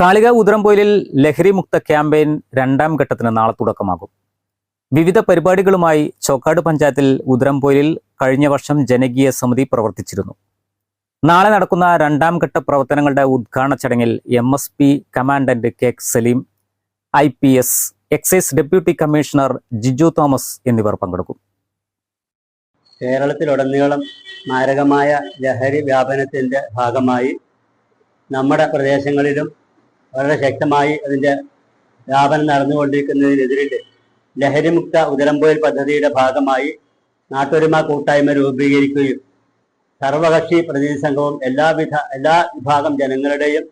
കാളിക ഉദരംപൊയിലിൽ ലഹരിമുക്ത ക്യാമ്പയിൻ രണ്ടാം ഘട്ടത്തിന് നാളെ തുടക്കമാകും. വിവിധ പരിപാടികളുമായി ചോക്കാട് പഞ്ചായത്തിൽ ഉദരംപൊയിലിൽ കഴിഞ്ഞ വർഷം ജനകീയ സമിതി പ്രവർത്തിച്ചിരുന്നു. നാളെ നടക്കുന്ന രണ്ടാം ഘട്ട പ്രവർത്തനങ്ങളുടെ ഉദ്ഘാടന ചടങ്ങിൽ M S P commandant K Saleem I P S excise deputy commissioner Jiju Thomas എന്നിവർ പങ്കെടുക്കും. കേരളത്തിലുടനീളം മാരകമായ ലഹരി വ്യാപനത്തിന്റെ ഭാഗമായി നമ്മുടെ പ്രദേശങ്ങളിലും വളരെ ശക്തമായി അതിന്റെ വ്യാപനം നടന്നുകൊണ്ടിരിക്കുന്നതിനെതിരിൽ ലഹരിമുക്ത ഉദരംപോയിൽ പദ്ധതിയുടെ ഭാഗമായി നാട്ടൊരുമ കൂട്ടായ്മ രൂപീകരിക്കുകയും സർവകക്ഷി പ്രതിനിധി സംഘവും എല്ലാവിധ എല്ലാ വിഭാഗം ജനങ്ങളുടെയും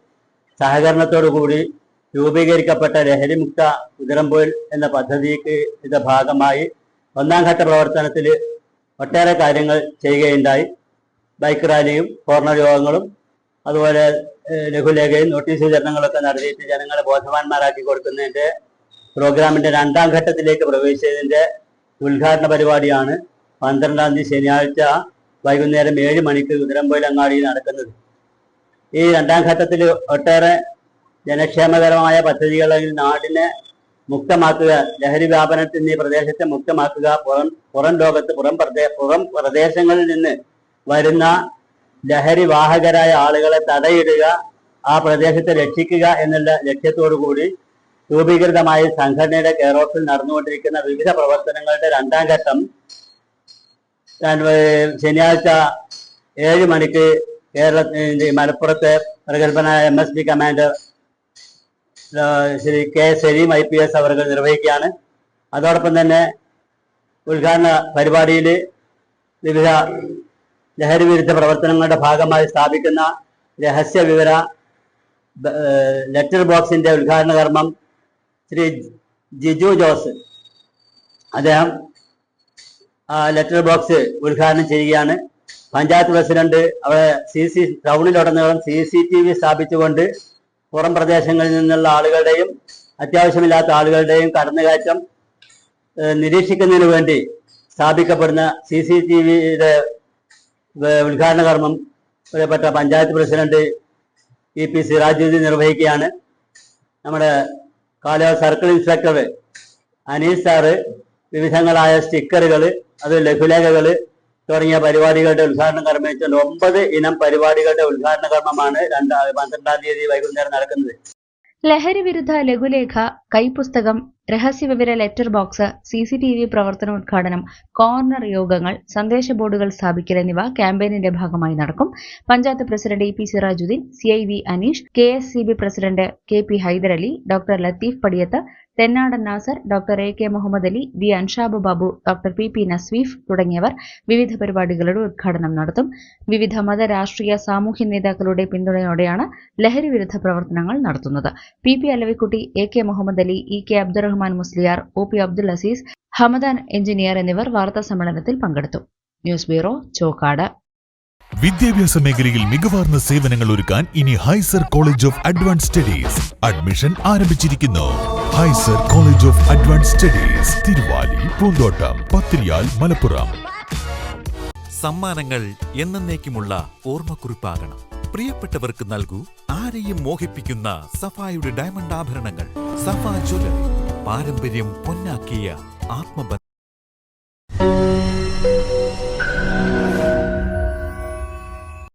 സഹകരണത്തോടു കൂടി രൂപീകരിക്കപ്പെട്ട ലഹരിമുക്ത ഉദരംപോയിൽ എന്ന പദ്ധതിക്ക് ഇതിന്റെ ഭാഗമായി ഒന്നാം ഘട്ട പ്രവർത്തനത്തിൽ ഒട്ടേറെ കാര്യങ്ങൾ ചെയ്യുകയുണ്ടായി. ബൈക്ക് റാലിയും കോർണർ യോഗങ്ങളും അതുപോലെ ലഘുലേഖയും നോട്ടീസ് വിതരണങ്ങളൊക്കെ നടത്തിയിട്ട് ജനങ്ങളെ ബോധവാന്മാരാക്കി കൊടുക്കുന്നതിന്റെ പ്രോഗ്രാമിന്റെ രണ്ടാം ഘട്ടത്തിലേക്ക് പ്രവേശിച്ചതിന്റെ ഉദ്ഘാടന പരിപാടിയാണ് പന്ത്രണ്ടാം തീയതി ശനിയാഴ്ച വൈകുന്നേരം ഏഴ് മണിക്ക് കുതിരമ്പോയിൽ അങ്ങാടിയിൽ നടക്കുന്നത്. ഈ രണ്ടാം ഘട്ടത്തിൽ ഒട്ടേറെ ജനക്ഷേമകരമായ പദ്ധതികളിൽ നാടിനെ മുക്തമാക്കുക ലഹരി വ്യാപനത്തിൽ നിന്ന് ഈ പ്രദേശത്തെ മുക്തമാക്കുക പുറം പുറം ലോകത്ത് പുറം പ്രദേ പുറം പ്രദേശങ്ങളിൽ നിന്ന് വരുന്ന ലഹരി വാഹകരായ ആളുകളെ തടയിടുക ആ പ്രദേശത്തെ രക്ഷിക്കുക എന്നുള്ള ലക്ഷ്യത്തോടു കൂടി രൂപീകൃതമായ സംഘടനയുടെ കെയർ ഓഫിൽ നടന്നുകൊണ്ടിരിക്കുന്ന വിവിധ പ്രവർത്തനങ്ങളുടെ രണ്ടാം ഘട്ടം ശനിയാഴ്ച ഏഴ് മണിക്ക് കേരള മലപ്പുറത്തെ പ്രഗത്ഭനായ M S P commander Shri K Saleem I P S അവർ നിർവഹിക്കുകയാണ്. അതോടൊപ്പം തന്നെ ഉദ്ഘാടന പരിപാടിയിൽ വിവിധ ലഹരി വിരുദ്ധ പ്രവർത്തനങ്ങളുടെ ഭാഗമായി സ്ഥാപിക്കുന്ന രഹസ്യ വിവര ലെറ്റർ ബോക്സിന്റെ ഉദ്ഘാടന കർമ്മം ശ്രീ ജിജു ജോസ് അദ്ദേഹം ലെറ്റർ ബോക്സ് ഉദ്ഘാടനം ചെയ്യുകയാണ്. പഞ്ചായത്ത് പ്രസിഡന്റ് അവിടെ സി സി ടൗണിലുടനീളം സി സി ടി വി സ്ഥാപിച്ചുകൊണ്ട് പുറം പ്രദേശങ്ങളിൽ നിന്നുള്ള ആളുകളുടെയും അത്യാവശ്യമില്ലാത്ത ആളുകളുടെയും കടന്നുകയറ്റം നിരീക്ഷിക്കുന്നതിന് വേണ്ടി സ്ഥാപിക്കപ്പെടുന്ന സി സി ടി വിയുടെ ഉദ്ഘാടന കർമ്മം പ്രിയപ്പെട്ട panchayat president E P Sirajuddeen നിർവഹിക്കുകയാണ്. നമ്മുടെ കാല സർക്കിൾ ഇൻസ്പെക്ടർ അനീസ് സാറ് വിവിധങ്ങളായ സ്റ്റിക്കറുകൾ അത് ലഘുലേഖകൾ തുടങ്ങിയ പരിപാടികളുടെ ഉദ്ഘാടനം കർമ്മിച്ചുകൊണ്ട് ഒമ്പത് ഇനം പരിപാടികളുടെ ഉദ്ഘാടന കർമ്മമാണ് രണ്ടാം പന്ത്രണ്ടാം തീയതി വൈകുന്നേരം നടക്കുന്നത്. ലഹരി വിരുദ്ധ ലഘുലേഖ കൈപുസ്തകം രഹസ്യവിവര letter box C C T V പ്രവർത്തന ഉദ്ഘാടനം കോർണർ യോഗങ്ങൾ സന്ദേശ ബോർഡുകൾ സ്ഥാപിക്കൽ എന്നിവ ക്യാമ്പയിനിന്റെ ഭാഗമായി നടക്കും. Panchayat president E P Sirajuddeen C I V Aneesh K S C B president K P Hyderali doctor Latheef Padiyath Thennadan Nasar doctor A K Muhammad Ali V Anshab Babu doctor P P Naseef തുടങ്ങിയവർ വിവിധ പരിപാടികളുടെ ഉദ്ഘാടനം നടത്തും. വിവിധ മത രാഷ്ട്രീയ സാമൂഹ്യ നേതാക്കളുടെ പിന്തുണയോടെയാണ് ലഹരി വിരുദ്ധ പ്രവർത്തനങ്ങൾ നടത്തുന്നത്. P P Alavikutty A K Muhammad Ali E K Abdurahman Musliyar O P Abdul Azeez Hamdan engineer എന്നിവർ വാർത്താ സമ്മേളനത്തിൽ പങ്കെടുത്തു. News bureau Chokkad. വിദ്യാഭ്യാസ മേഖലയിൽ മികവാർന്ന സേവനങ്ങൾ ഒരുക്കാൻ ഇനി Hyser college of advance studies admission ആരംഭിച്ചിരിക്കുന്നു. Hyser college of advance studies Thiruvali Poonthottam Pathriyal Malappuram സമ്മാനങ്ങൾ എന്നേക്കുമുള്ള ഓർമ്മക്കുറിപ്പാകണം. പ്രിയപ്പെട്ടവർക്ക് നൽകൂ ആരെയും മോഹിപ്പിക്കുന്ന സഫായുടെ ഡയമണ്ട് ആഭരണങ്ങൾ. സഫ ജ്വല്ലറി പാരമ്പര്യം പൊന്നാക്കിയ ആത്മബന്ധം